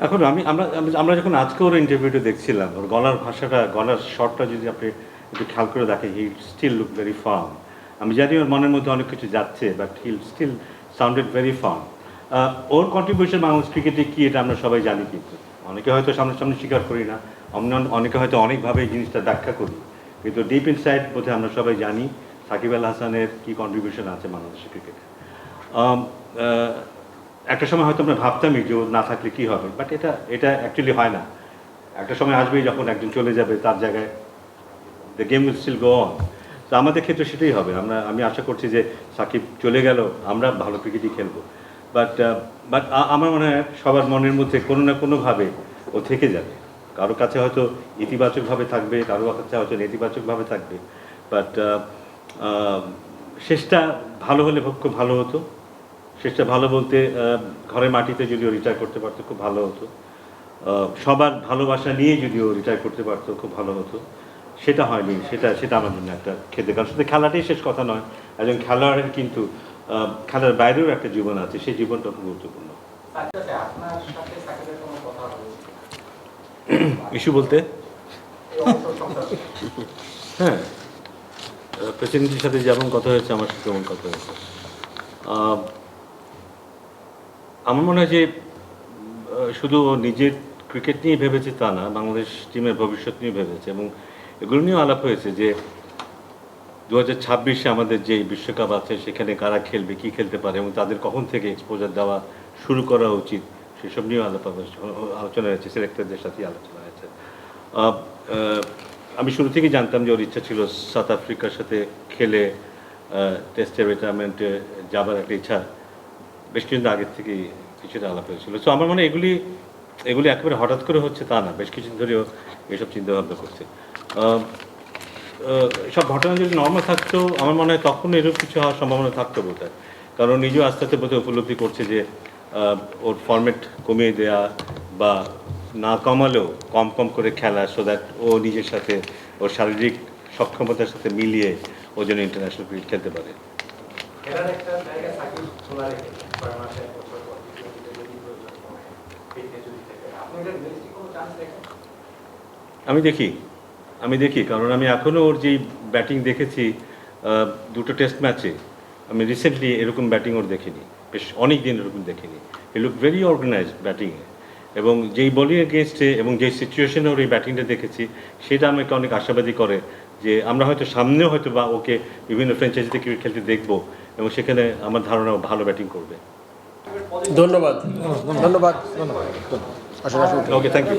এখন আমি, আমরা আমরা- যখন আজকে ওর ইন্টারভিউটা দেখছিলাম, ওর গলার ভাষাটা, গলার শটটা যদি আপনি একটু খেয়াল করে দেখেন he still look very firm আমি জানি ওর মনের মধ্যে অনেক কিছু যাচ্ছে but he still sounded very firm or contribution Bangladesh ক্রিকেটে কি এটা আমরা সবাই জানি কিন্তু। অনেকে হয়তো সামনাসামনি স্বীকার করি না, অন্য- অনেকে হয়তো অনেকভাবে এই জিনিসটা ব্যাখ্যা করি। কিন্তু ডিপ ইনসাইড বোধহয় আমরা সবাই জানি সাকিব আল হাসানের কী কন্ট্রিবিউশন আছে বাংলাদেশের ক্রিকেটে একটা সময় হয়তো আমরা ভাবতামই যে না থাকলে কি হবে বাট এটা এটা অ্যাকচুয়ালি হয় না। একটা সময় আসবেই যখন একজন চলে যাবে তার জায়গায় the game will still go on তো আমাদের ক্ষেত্রে সেটাই হবে। আমরা, আমি আশা করছি যে সাকিব চলে গেল, আমরা ভালো ক্রিকেটই খেলব। বাট বাট আমার মনে হয় সবার মনের মধ্যে কোনো না কোনোভাবে ও থেকে যাবে। কারও কাছে হয়তো ইতিবাচকভাবে থাকবে, কারও কাছে হয়তো নেতিবাচকভাবে থাকবে। বাট শেষটা ভালো হলে খুব ভালো হতো। শেষটা ভালো বলতে ঘরের মাটিতে যদিও রিটায়ার করতে পারতো খুব ভালো হতো। সবার ভালোবাসা নিয়ে যদিও রিটায়ার করতে পারতো খুব ভালো হতো। সেটা হয়নি সেটা সেটা আমার জন্য একটা খেতে কারণ শুধু খেলাটাই শেষ কথা নয় একজন খেলোয়াড়ের কিন্তু খেলার বাইরেও একটা জীবন আছে সেই জীবনটা খুব গুরুত্বপূর্ণ। সাথে আপনার সাথে সাকিবের কোনো কথা হয়েছে? ইস্যু বলতে? হ্যাঁ প্রেসিডেন্টের সাথে যেমন কথা হয়েছে আমার সাথে তেমন কথা হয়েছে। আমার মনে হয় যে শুধু নিজের ক্রিকেট নিয়ে ভেবেছে তা না, বাংলাদেশ টিমের ভবিষ্যৎ নিয়ে ভেবেছে এবং এগুলো নিয়েও আলাপ হয়েছে যে দু হাজার ছাব্বিশে আমাদের যে বিশ্বকাপ আছে, সেখানে কারা খেলবে, কী খেলতে পারে এবং তাদের কখন থেকে এক্সপোজার দেওয়া শুরু করা উচিত, সেসব নিয়েও আলাপ আলোচনা- হয়েছে সিলেক্টরদের সাথেই আলোচনা হয়েছে। আমি শুরু থেকেই জানতাম যে ওর ইচ্ছা ছিল সাউথ আফ্রিকার সাথে খেলে টেস্টে রিটায়ারমেন্টে যাবার একটা ইচ্ছা বেশ কিছুদিন আগের থেকেই কিছুটা আলাপ হয়েছিল। সো আমার মনে এগুলি এগুলি একেবারে হঠাৎ করে হচ্ছে তা না। বেশ কিছুদিন ধরেও এসব চিন্তাভাবনা করছে। সব ঘটনা যদি নর্মাল থাকতো, আমার মনে হয় তখন এরকম কিছু হওয়ার সম্ভাবনা থাকতো বোধ কারণ নিজেও আস্তে আস্তে বোধহয় উপলব্ধি করছে যে ওর ফরম্যাট কমিয়ে দেয়া বা না কমালেও কম কম করে খেলা সো দ্যাট ও নিজের সাথে, ওর শারীরিক সক্ষমতার সাথে মিলিয়ে ও যেন ইন্টারন্যাশনাল ক্রিকেট খেলতে পারে। খেলার একটা জায়গা সাকিব খোলা রেখে ছয় মাসে এক বছর পর হয় আমি দেখি আমি দেখি কারণ আমি এখনও ওর যেই ব্যাটিং দেখেছি দুটো টেস্ট ম্যাচে আমি রিসেন্টলি এরকম ব্যাটিং ওর দেখিনি বেশ অনেক দিন এরকম দেখিনি ই লুক ভেরি অর্গানাইজড ব্যাটিংয়ে এবং যেই বলিং এগেনস্টে এবং যেই সিচুয়েশনে ওর এই ব্যাটিংটা দেখেছি সেটা আমাকে অনেক আশাবাদী করে যে আমরা হয়তো সামনেও হয়তো বা ওকে বিভিন্ন ফ্র্যাঞ্চাইজিতে ক্রিকেট খেলতে দেখব এবং সেখানে আমার ধারণা ভালো ব্যাটিং করবে। ধন্যবাদ। ধন্যবাদ। ধন্যবাদ। আসুন আসুন। Okay thank you